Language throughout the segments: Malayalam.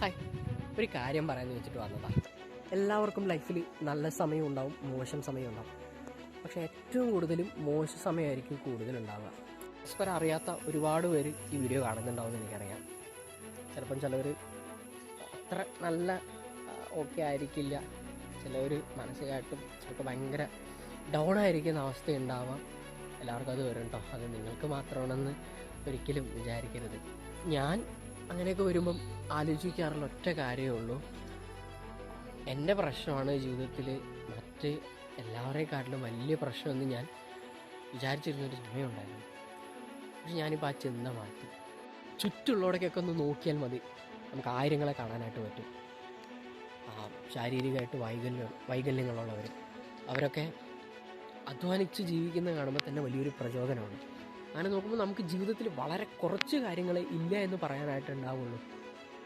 ഹായ്. ഒരു കാര്യം പറയാമെന്ന് വെച്ചിട്ട് വന്നതാണ് എല്ലാവർക്കും ലൈഫിൽ നല്ല സമയം ഉണ്ടാവും മോശം സമയം ഉണ്ടാവും. പക്ഷേ ഏറ്റവും കൂടുതലും മോശ സമയമായിരിക്കും കൂടുതലുണ്ടാവുക പരസ്പരം അറിയാത്ത ഒരുപാട് പേര് ഈ വീഡിയോ കാണുന്നുണ്ടാവുമെന്ന് എനിക്കറിയാം. ചിലപ്പം ചിലവർ അത്ര നല്ല ഓക്കെ ആയിരിക്കില്ല. ചിലവർ മനസ്സിലായിട്ടും ചിലപ്പോൾ ഭയങ്കര ഡൗൺ ആയിരിക്കുന്ന അവസ്ഥ ഉണ്ടാവാം. എല്ലാവർക്കും അത് വരും കേട്ടോ അത് നിങ്ങൾക്ക് മാത്രമാണെന്ന് ഒരിക്കലും വിചാരിക്കരുത്. ഞാൻ അങ്ങനെയൊക്കെ വരുമ്പം ആലോചിക്കാറുള്ള ഒറ്റ കാര്യമേ ഉള്ളൂ. എന്റെ പ്രശ്നമാണ് ജീവിതത്തിൽ മറ്റ് എല്ലാവരെക്കാട്ടിലും വലിയ പ്രശ്നമെന്ന് ഞാൻ വിചാരിച്ചിരുന്നൊരു സമയമുണ്ടായിരുന്നു പക്ഷെ ഞാനിപ്പോൾ ആ ചിന്ത മാറ്റി. ചുറ്റുള്ളവടക്കൊക്കെ ഒന്ന് നോക്കിയാൽ മതി. നമുക്ക് ആയിരങ്ങളെ കാണാനായിട്ട് പറ്റും. ആ ശാരീരികമായിട്ട് വൈകല്യം വൈകല്യങ്ങളുള്ളവർ അവരൊക്കെ അധ്വാനിച്ച് ജീവിക്കുന്ന കാണുമ്പോൾ തന്നെ വലിയൊരു പ്രചോദനമാണ്. അങ്ങനെ നോക്കുമ്പോൾ നമുക്ക് ജീവിതത്തിൽ വളരെ കുറച്ച് കാര്യങ്ങളെ ഇല്ല എന്ന് പറയാനായിട്ട് ഉണ്ടാവുള്ളൂ.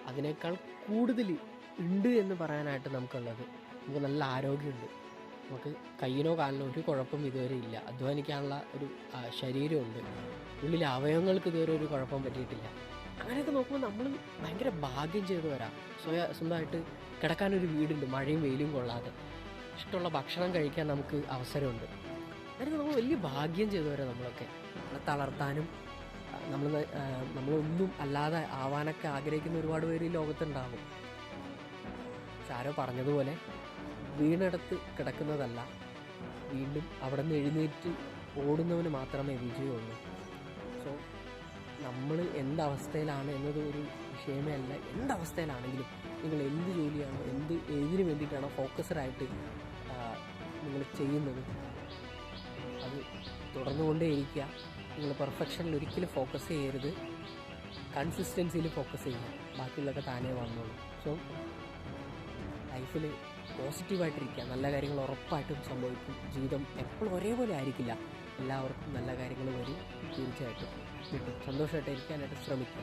അതിനേക്കാൾ കൂടുതൽ ഉണ്ട് എന്ന് പറയാനായിട്ട് നമുക്കുള്ളത്. നമുക്ക് നല്ല ആരോഗ്യമുണ്ട്. നമുക്ക് കയ്യിനോ കാലിനോ ഒരു കുഴപ്പം ഇതുവരെ ഇല്ല. അധ്വാനിക്കാനുള്ള ഒരു ശരീരമുണ്ട് ഉള്ളിലെ അവയവങ്ങൾക്ക് ഇതുവരെ ഒരു കുഴപ്പം പറ്റിയിട്ടില്ല. അങ്ങനെയൊക്കെ നോക്കുമ്പോൾ നമ്മൾ ഭയങ്കര ഭാഗ്യം ചെയ്തു വരാം. സ്വയ സ്വന്തമായിട്ട് കിടക്കാനൊരു വീടുണ്ട്. മഴയും വെയിലും കൊള്ളാതെ. ഇഷ്ടമുള്ള ഭക്ഷണം കഴിക്കാൻ നമുക്ക് അവസരമുണ്ട്. അങ്ങനെ നമ്മൾ വലിയ ഭാഗ്യം ചെയ്തു വരാം നമ്മളൊക്കെ. നമ്മളെ തളർത്താനും നമ്മൾ നമ്മളൊന്നും അല്ലാതെ ആവാനൊക്കെ ആഗ്രഹിക്കുന്ന ഒരുപാട് പേര് ഈ ലോകത്തുണ്ടാകും സാരോ പറഞ്ഞതുപോലെ വീണെടുത്ത് കിടക്കുന്നതല്ല വീണ്ടും അവിടെ നിന്ന് എഴുന്നേറ്റ് ഓടുന്നവന് മാത്രമേ വിജയമുള്ളൂ. സോ നമ്മൾ എന്തവസ്ഥയിലാണ് എന്നത് ഒരു വിഷയമേ അല്ല. എന്തവസ്ഥയിലാണെങ്കിലും നിങ്ങൾ എന്ത് ജോലിയാണോ എന്ത് ഏതിനു വേണ്ടിയിട്ടാണോ ഫോക്കസ്ഡായിട്ട് നിങ്ങൾ ചെയ്യുന്നത് തുടർന്നുകൊണ്ടേയിരിക്കുക. നിങ്ങൾ പെർഫെക്ഷനിൽ ഒരിക്കലും ഫോക്കസ് ചെയ്യരുത്. കൺസിസ്റ്റൻസിയിൽ ഫോക്കസ് ചെയ്യുക. ബാക്കിയുള്ളതൊക്കെ താനേ വന്നോളൂ സോ ലൈഫിൽ പോസിറ്റീവായിട്ടിരിക്കുക നല്ല കാര്യങ്ങൾ ഉറപ്പായിട്ടും സംഭവിക്കും. ജീവിതം എപ്പോഴും ഒരേപോലെ ആയിരിക്കില്ല. എല്ലാവർക്കും നല്ല കാര്യങ്ങൾ വരും. തീർച്ചയായിട്ടും. കിട്ടും. സന്തോഷമായിട്ട് ഇരിക്കാനായിട്ട് ശ്രമിക്കുക.